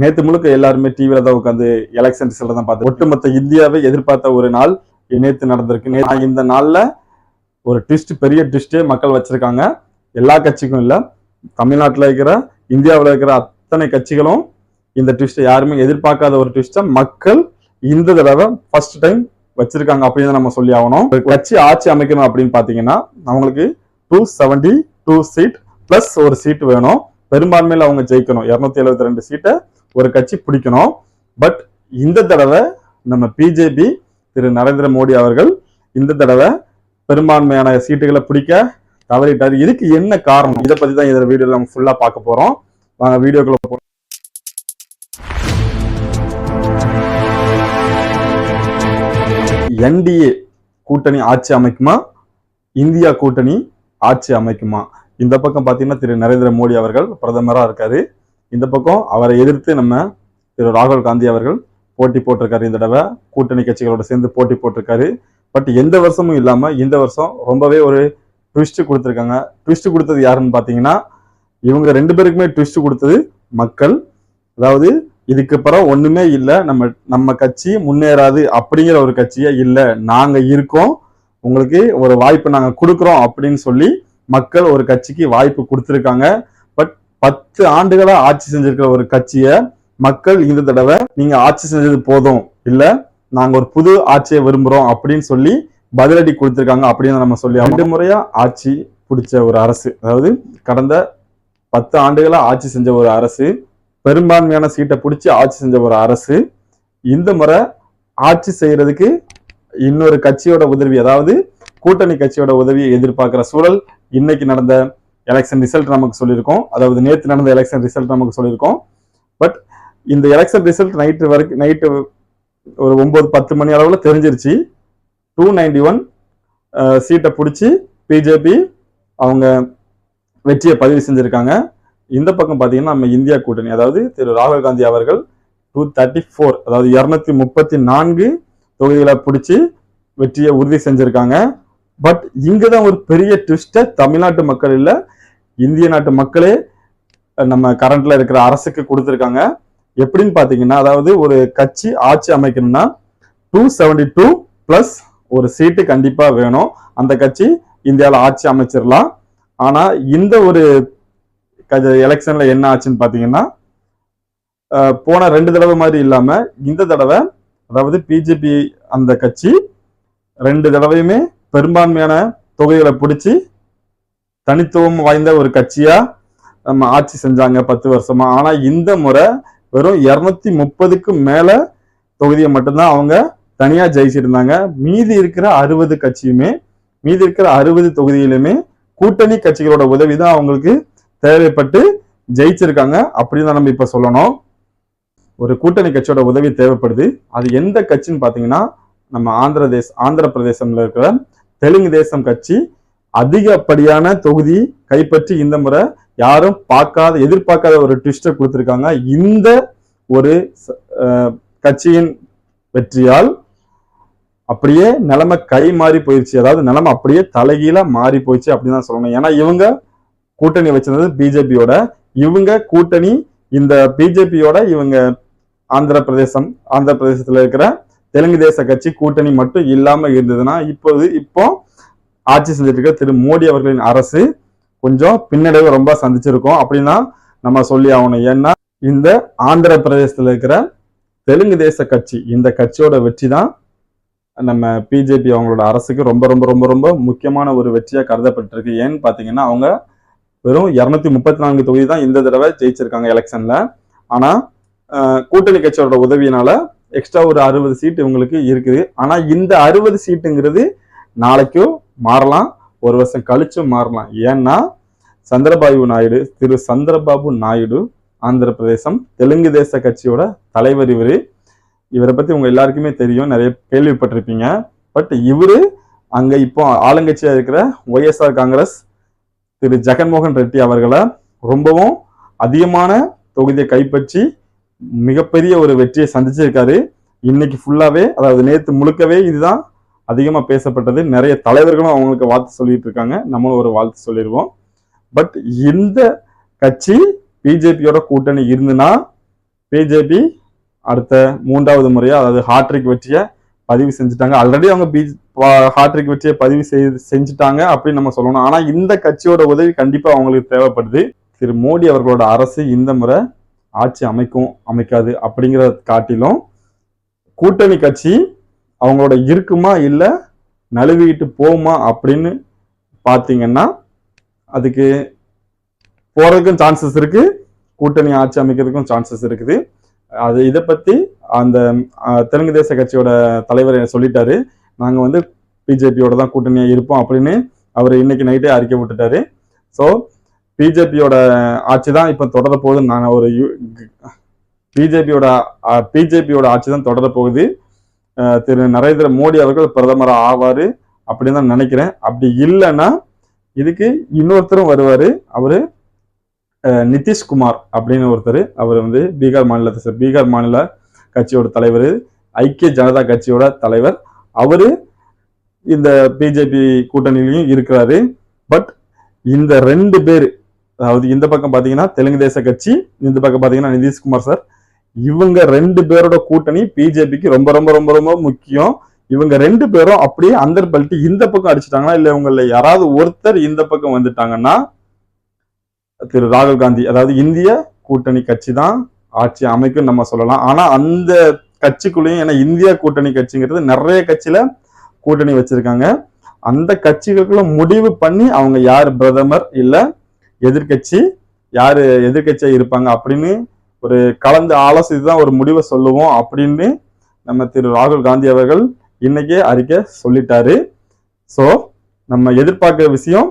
நேத்து முழுக்க எல்லாருமே டிவியில தான் உட்காந்து எலெக்ஷன் ரிசல்ட் தான் பார்த்து ஒட்டுமொத்த இந்தியாவை எதிர்பார்த்த ஒரு நாள் நேத்து நடந்திருக்கு. இந்த நாள்ல ஒரு ட்விஸ்ட் பெரிய ட்விஸ்டே மக்கள் வச்சிருக்காங்க. எல்லா கட்சிக்கும் இல்ல. தமிழ்நாட்டுல இருக்கிற இந்தியாவுல இருக்கிற அத்தனை கட்சிகளும் இந்த ட்விஸ்ட்டை யாருமே எதிர்பார்க்காத ஒரு ட்விஸ்ட்டை மக்கள் இந்த தடவை ஃபர்ஸ்ட் டைம் வச்சிருக்காங்க அப்படின்னு தான் நம்ம சொல்லி ஆகணும். கட்சி ஆட்சி அமைக்கணும் அப்படின்னு பாத்தீங்கன்னா அவங்களுக்கு two seventy two seat plus ஒரு சீட் வேணும். பெரும்பான்மையில் அவங்க ஜெயிக்கணும். இரநூத்தி எழுபத்தி ரெண்டு சீட்டை ஒரு கட்சி பிடிக்கணும். பட் இந்த தடவை நம்ம பிஜேபி திரு நரேந்திர மோடி அவர்கள் இந்த தடவை பெரும்பான்மையான சீட்டுகளை பிடிக்க தவறிட்டாரு. இதுக்கு என்ன காரணம்? இதை பத்தி தான் இந்த வீடியோ நம்ம ஃபுல்லா பார்க்க போறோம். வாங்க வீடியோக்குள்ள போ என்டிஏ கூட்டணி ஆட்சி அமைக்குமா? இந்தியா கூட்டணி ஆட்சி அமைக்குமா? இந்த பக்கம் பாத்தீங்கன்னா திரு நரேந்திர மோடி அவர்கள் பிரதமரா இருக்காரு. இந்த பக்கம் அவரை எதிர்த்து நம்ம திரு ராகுல் காந்தி அவர்கள் போட்டி போட்டிருக்காரு இந்த தடவை. கூட்டணி கட்சிகளோட சேர்ந்து போட்டி போட்டிருக்காரு. பட் எந்த வருஷமும் இல்லாம இந்த வருஷம் ரொம்பவே ஒரு ட்விஸ்ட் கொடுத்துருக்காங்க. ட்விஸ்ட் கொடுத்தது யாருன்னு பாத்தீங்கன்னா இவங்க ரெண்டு பேருக்குமே ட்விஸ்ட் கொடுத்தது மக்கள். அதாவது இதுக்கு அப்புறம் ஒண்ணுமே இல்லை. நம்ம நம்ம கட்சி முன்னேறாது அப்படிங்கிற ஒரு கட்சியே இல்லை. நாங்க இருக்கோம். உங்களுக்கு ஒரு வாய்ப்பு நாங்க கொடுக்குறோம் அப்படின்னு சொல்லி மக்கள் ஒரு கட்சிக்கு வாய்ப்பு கொடுத்துருக்காங்க. பத்து ஆண்டுகளா ஆட்சி செஞ்சிருக்கிற ஒரு கட்சியை மக்கள் இந்த தடவை நீங்க ஆட்சி செஞ்சது போதும். இல்ல நாங்க ஒரு புது ஆட்சியை விரும்புறோம் அப்படின்னு சொல்லி பதிலடி கொடுத்திருக்காங்க அப்படின்னு நம்ம சொல்லி ரெண்டு முறையா ஆட்சி பிடிச்ச ஒரு அரசு அதாவது கடந்த பத்து ஆண்டுகளா ஆட்சி செஞ்ச ஒரு அரசு பெரும்பான்மையான சீட்டை பிடிச்சி ஆட்சி செஞ்ச ஒரு அரசு இந்த முறை ஆட்சி செய்யறதுக்கு இன்னொரு கட்சியோட உதவி அதாவது கூட்டணி கட்சியோட உதவியை எதிர்பார்க்கிற சூழல் இன்னைக்கு நடந்த எலெக்ஷன் ரிசல்ட் நமக்கு சொல்லியிருக்கோம். அதாவது நேற்று நடந்த எலெக்ஷன் ரிசல்ட் நமக்கு சொல்லியிருக்கோம். பட் இந்த எலெக்ஷன் ரிசல்ட் நைட்டு வரைக்கும் நைட்டு ஒரு ஒம்பது பத்து மணி அளவில் தெரிஞ்சிருச்சு. டூ நைன்டி ஒன் சீட்டை பிடிச்சி பிஜேபி அவங்க வெற்றியை பதிவு செஞ்சுருக்காங்க. இந்த பக்கம் பார்த்தீங்கன்னா நம்ம இந்தியா கூட்டணி. அதாவது திரு ராகுல் காந்தி அவர்கள் டூ தேர்ட்டி ஃபோர் அதாவது இரநூத்தி முப்பத்தி நான்கு தொகுதிகளை பிடிச்சி வெற்றியை உறுதி செஞ்சுருக்காங்க. பட் இங்கே தான் ஒரு பெரிய ட்விஸ்ட்டை தமிழ்நாட்டு மக்கள் இல்லை இந்திய நாட்டு மக்களே நம்ம கரண்ட்ல இருக்கிற அரசுக்கு கொடுத்துருக்காங்க. எப்படின்னு பார்த்தீங்கன்னா அதாவது ஒரு கட்சி ஆட்சி அமைக்கணும்னா டூ செவன்டி டூ ப்ளஸ் ஒரு சீட்டு கண்டிப்பாக வேணும். அந்த கட்சி இந்தியாவில் ஆட்சி அமைச்சிடலாம். ஆனால் இந்த ஒரு எலெக்ஷன்ல என்ன ஆச்சுன்னு பார்த்தீங்கன்னா போன ரெண்டு தடவை மாதிரி இல்லாம இந்த தடவை அதாவது பிஜேபி அந்த கட்சி ரெண்டு தடவையுமே பெரும்பான்மையான தொகைகளை பிடிச்சி தனித்துவம் வாய்ந்த ஒரு கட்சியா நம்ம ஆட்சி செஞ்சாங்க பத்து வருஷமா. ஆனா இந்த முறை வெறும் இருநூத்தி முப்பதுக்கு மேல தொகுதியை மட்டும்தான் அவங்க தனியா ஜெயிச்சிருந்தாங்க. மீதி இருக்கிற அறுபது கட்சியுமே மீதி இருக்கிற அறுபது தொகுதியிலுமே கூட்டணி கட்சிகளோட உதவி தான் அவங்களுக்கு தேவைப்பட்டு ஜெயிச்சிருக்காங்க அப்படின்னு தான் நம்ம இப்ப சொல்லணும். ஒரு கூட்டணி கட்சியோட உதவி தேவைப்படுது. அது எந்த கட்சின்னு பாத்தீங்கன்னா நம்ம ஆந்திர தேச ஆந்திர பிரதேசம்ல இருக்கிற தெலுங்கு தேசம் கட்சி அதிகப்படியான தொகுதி கைப்பற்றி இந்த முறை யாரும் பார்க்காத எதிர்பார்க்காத ஒரு ட்விஸ்டை கொடுத்துருக்காங்க. இந்த ஒரு கட்சியின் வெற்றியால் அப்படியே நிலைமை கை மாறி போயிடுச்சு அதாவது நிலைமை அப்படியே தலைகீழ மாறி போயிடுச்சு அப்படின்னு தான் சொல்லணும். ஏன்னா இவங்க கூட்டணி வச்சிருந்தது பிஜேபியோட. இவங்க கூட்டணி இந்த பிஜேபியோட இவங்க ஆந்திர பிரதேசம் ஆந்திர பிரதேசத்துல இருக்கிற தெலுங்கு தேச கட்சி கூட்டணி மட்டும் இல்லாம இருந்ததுன்னா இப்போது இப்போ ஆட்சி செஞ்சிட்டு இருக்க திரு மோடி அவர்களின் அரசு கொஞ்சம் பின்னடைவு ரொம்ப சந்திச்சிருக்கோம். அப்படின்னா நம்ம சொல்லி ஆகணும். ஏன்னா இந்த ஆந்திர பிரதேசத்தில் இருக்கிற தெலுங்கு தேச கட்சி இந்த கட்சியோட வெற்றி தான் நம்ம பிஜேபி அவங்களோட அரசுக்கு ரொம்ப ரொம்ப ரொம்ப ரொம்ப முக்கியமான ஒரு வெற்றியாக கருதப்பட்டிருக்கு. ஏன்னு பார்த்தீங்கன்னா அவங்க வெறும் இரநூத்தி முப்பத்தி நான்கு தொகுதி தான் இந்த தடவை ஜெயிச்சிருக்காங்க எலெக்ஷனில். ஆனால் கூட்டணி கட்சியோட உதவியினால எக்ஸ்ட்ரா ஒரு அறுபது சீட் இவங்களுக்கு இருக்குது. ஆனால் இந்த அறுபது சீட்டுங்கிறது நாளைக்கும் மாறலாம் ஒரு வருஷம் கழிச்சும் மாறலாம். ஏன்னா சந்திரபாபு நாயுடு திரு சந்திரபாபு நாயுடு ஆந்திர பிரதேசம் தெலுங்கு தேச கட்சியோட தலைவர் இவரு. இவரை பற்றி உங்கள் எல்லாருக்குமே தெரியும் நிறைய கேள்விப்பட்டிருப்பீங்க. பட் இவர் அங்கே இப்போ ஆளுங்கட்சியாக இருக்கிற ஒய்எஸ்ஆர் காங்கிரஸ் திரு ஜெகன்மோகன் ரெட்டி அவர்களை ரொம்பவும் அதிகமான தொகுதியை கைப்பற்றி மிகப்பெரிய ஒரு வெற்றியை சந்திச்சிருக்காரு. இன்னைக்கு ஃபுல்லாகவே அதாவது நேற்று முழுக்கவே இதுதான் அதிகமாக பேசப்பட்டது. நிறைய தலைவர்களும் அவங்களுக்கு வாழ்த்து சொல்லிட்டு இருக்காங்க. நம்மளும் ஒரு வாழ்த்து சொல்லிடுவோம். பட் இந்த கட்சி பிஜேபியோட கூட்டணி இருந்துன்னா பிஜேபி அடுத்த மூன்றாவது முறையாக அதாவது ஹாட்ரிக் வெற்றியை பதிவு செஞ்சுட்டாங்க. ஆல்ரெடி அவங்க பி ஹாட்ரிக் வெற்றியை பதிவு செய்து செஞ்சுட்டாங்க அப்படின்னு நம்ம சொல்லணும். ஆனால் இந்த கட்சியோட உதவி கண்டிப்பாக அவங்களுக்கு தேவைப்படுது. திரு மோடி அவர்களோட அரசு இந்த முறை ஆட்சி அமைக்கும் அமைக்காது அப்படிங்கிறத காட்டிலும் கூட்டணி கட்சி அவங்களோட இருக்குமா இல்லை நழுவிட்டு போகுமா அப்படின்னு பார்த்தீங்கன்னா அதுக்கு போகிறதுக்கும் சான்சஸ் இருக்குது கூட்டணி ஆட்சி அமைக்கிறதுக்கும் சான்சஸ் இருக்குது. அது இதை பற்றி அந்த தெலுங்கு தேச கட்சியோட தலைவர் சொல்லிட்டாரு நாங்கள் வந்து பிஜேபியோட தான் கூட்டணியாக இருப்போம் அப்படின்னு அவர் இன்னைக்கு நைட்டே அறிக்கை விட்டுட்டாரு. ஸோ பிஜேபியோட ஆட்சி தான் இப்போ தொடர போகுது நான் ஒரு பிஜேபியோட பிஜேபியோட ஆட்சி தான் தொடர போகுது. திரு நரேந்திர மோடி அவர்கள் பிரதமர் ஆவார் அப்படின்னு தான் நினைக்கிறேன். அப்படி இல்லைன்னா இதுக்கு இன்னொருத்தரும் வருவார். அவர் நிதிஷ்குமார் அப்படின்னு ஒருத்தர். அவர் வந்து பீகார் மாநிலத்தை சார் பீகார் மாநில கட்சியோட தலைவர் ஐக்கிய ஜனதா கட்சியோட தலைவர். அவர் இந்த பிஜேபி கூட்டணியிலையும் இருக்கிறாரு. பட் இந்த ரெண்டு பேர் அதாவது இந்த பக்கம் பார்த்தீங்கன்னா தெலுங்கு தேச கட்சி இந்த பக்கம் பார்த்தீங்கன்னா நிதிஷ்குமார் சார் இவங்க ரெண்டு பேரோட கூட்டணி பிஜேபிக்கு ரொம்ப ரொம்ப ரொம்ப ரொம்ப முக்கியம். இவங்க ரெண்டு பேரும் அப்படியே அந்த பல்ட்டி இந்த பக்கம் அடிச்சிட்டாங்கன்னா இல்ல இவங்கள யாராவது ஒருத்தர் இந்த பக்கம் வந்துட்டாங்கன்னா திரு ராகுல் காந்தி அதாவது இந்திய கூட்டணி கட்சி தான் ஆட்சி அமைக்கும் நம்ம சொல்லலாம். ஆனா அந்த கட்சிக்குள்ளேயும் ஏன்னா இந்திய கூட்டணி கட்சிங்கிறது நிறைய கட்சியில கூட்டணி வச்சிருக்காங்க. அந்த கட்சிகளுக்குள்ள முடிவு பண்ணி அவங்க யார் பிரதமர் இல்ல எதிர்க்கட்சி யாரு எதிர்கட்சியா இருப்பாங்க அப்படின்னு ஒரு கலந்து ஆலோசித்து தான் ஒரு முடிவை சொல்லுவோம் அப்படின்னு நம்ம திரு ராகுல் காந்தி அவர்கள் இன்னைக்கே அறிக்கை சொல்லிட்டாரு. ஸோ நம்ம எதிர்பார்க்குற விஷயம்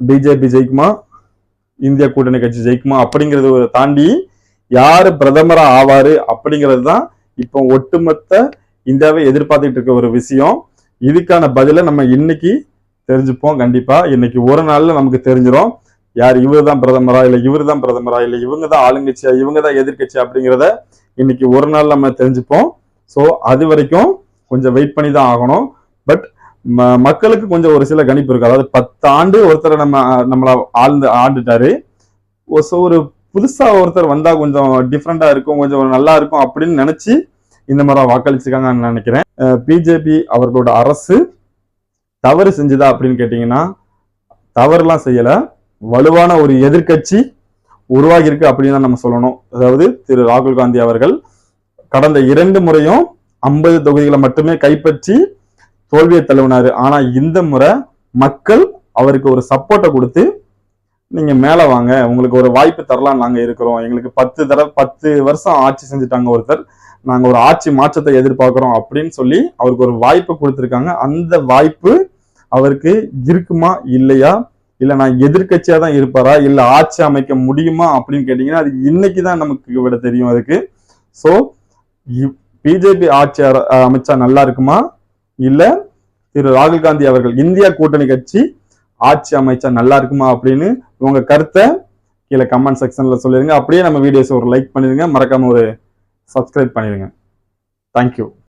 பிஜேபி ஜெயிக்குமா? இந்திய கூட்டணி கட்சி ஜெயிக்குமா? அப்படிங்கறத ஒரு தாண்டி யார் பிரதமராக ஆவாரு அப்படிங்கிறது தான் இப்போ ஒட்டுமொத்த இந்தியாவை எதிர்பார்த்துட்டு இருக்க ஒரு விஷயம். இதுக்கான பதிலை நம்ம இன்னைக்கு தெரிஞ்சுப்போம். கண்டிப்பாக இன்னைக்கு ஒரு நாளில் நமக்கு தெரிஞ்சிடும் யார் இவர் தான் பிரதமரா இல்லை இவர் தான் பிரதமரா இல்லை இவங்க தான் ஆளுங்கட்சியா இவங்க தான் எதிர்க்கட்சி அப்படிங்கிறத இன்னைக்கு ஒரு நாள் நம்ம தெரிஞ்சுப்போம். ஸோ அது வரைக்கும் கொஞ்சம் வெயிட் பண்ணி தான் ஆகணும் பட் மக்களுக்கு கொஞ்சம் ஒரு சில கணிப்பு இருக்கு. அதாவது பத்து ஆண்டு ஒருத்தரை நம்ம நம்மளை ஆழ்ந்து ஆண்டுட்டாரு. ஸோ ஒரு புதுசா ஒருத்தர் வந்தா கொஞ்சம் டிஃப்ரெண்டா இருக்கும் கொஞ்சம் நல்லா இருக்கும் அப்படின்னு நினைச்சு இந்த மாதிரி வாக்களிச்சிருக்காங்கன்னு நினைக்கிறேன். பிஜேபி அவர்களோட அரசு தவறு செஞ்சுதா அப்படின்னு கேட்டீங்கன்னா தவறுலாம் செய்யல. வலுவான ஒரு எதிர்க்கட்சி உருவாகி இருக்கு அப்படின்னு தான் நம்ம சொல்லணும். அதாவது திரு ராகுல் காந்தி அவர்கள் கடந்த இரண்டு முறையும் ஐம்பது தொகுதிகளை மட்டுமே கைப்பற்றி தோல்வியை தழுவினாரு. ஆனா இந்த முறை மக்கள் அவருக்கு ஒரு சப்போர்ட்டை கொடுத்து நீங்க மேல வாங்க உங்களுக்கு ஒரு வாய்ப்பு தரலாம் நாங்க இருக்கிறோம். எங்களுக்கு பத்து தடவை பத்து வருஷம் ஆட்சி செஞ்சுட்டாங்க ஒருத்தர். நாங்க ஒரு ஆட்சி மாற்றத்தை எதிர்பார்க்கிறோம் அப்படின்னு சொல்லி அவருக்கு ஒரு வாய்ப்பு கொடுத்துருக்காங்க. அந்த வாய்ப்பு அவருக்கு இருக்குமா இல்லையா இல்லை நான் எதிர்கட்சியாக தான் இருப்பாரா? இல்லை ஆட்சி அமைக்க முடியுமா? அப்படின்னு கேட்டிங்கன்னா அது இன்னைக்கு தான் நமக்கு விட தெரியும் அதுக்கு. ஸோ பிஜேபி ஆட்சி அர- அமைச்சா நல்லா இருக்குமா? இல்லை திரு ராகுல் காந்தி அவர்கள் இந்தியா கூட்டணி கட்சி ஆட்சி அமைச்சா நல்லா இருக்குமா? அப்படின்னு உங்கள் கருத்தை கீழே கமெண்ட் செக்ஷனில் சொல்லிடுங்க அப்படியே நம்ம வீடியோஸ் ஒரு லைக் பண்ணிடுங்க மறக்காமல் ஒரு சப்ஸ்கிரைப் பண்ணிடுங்க தேங்க்யூ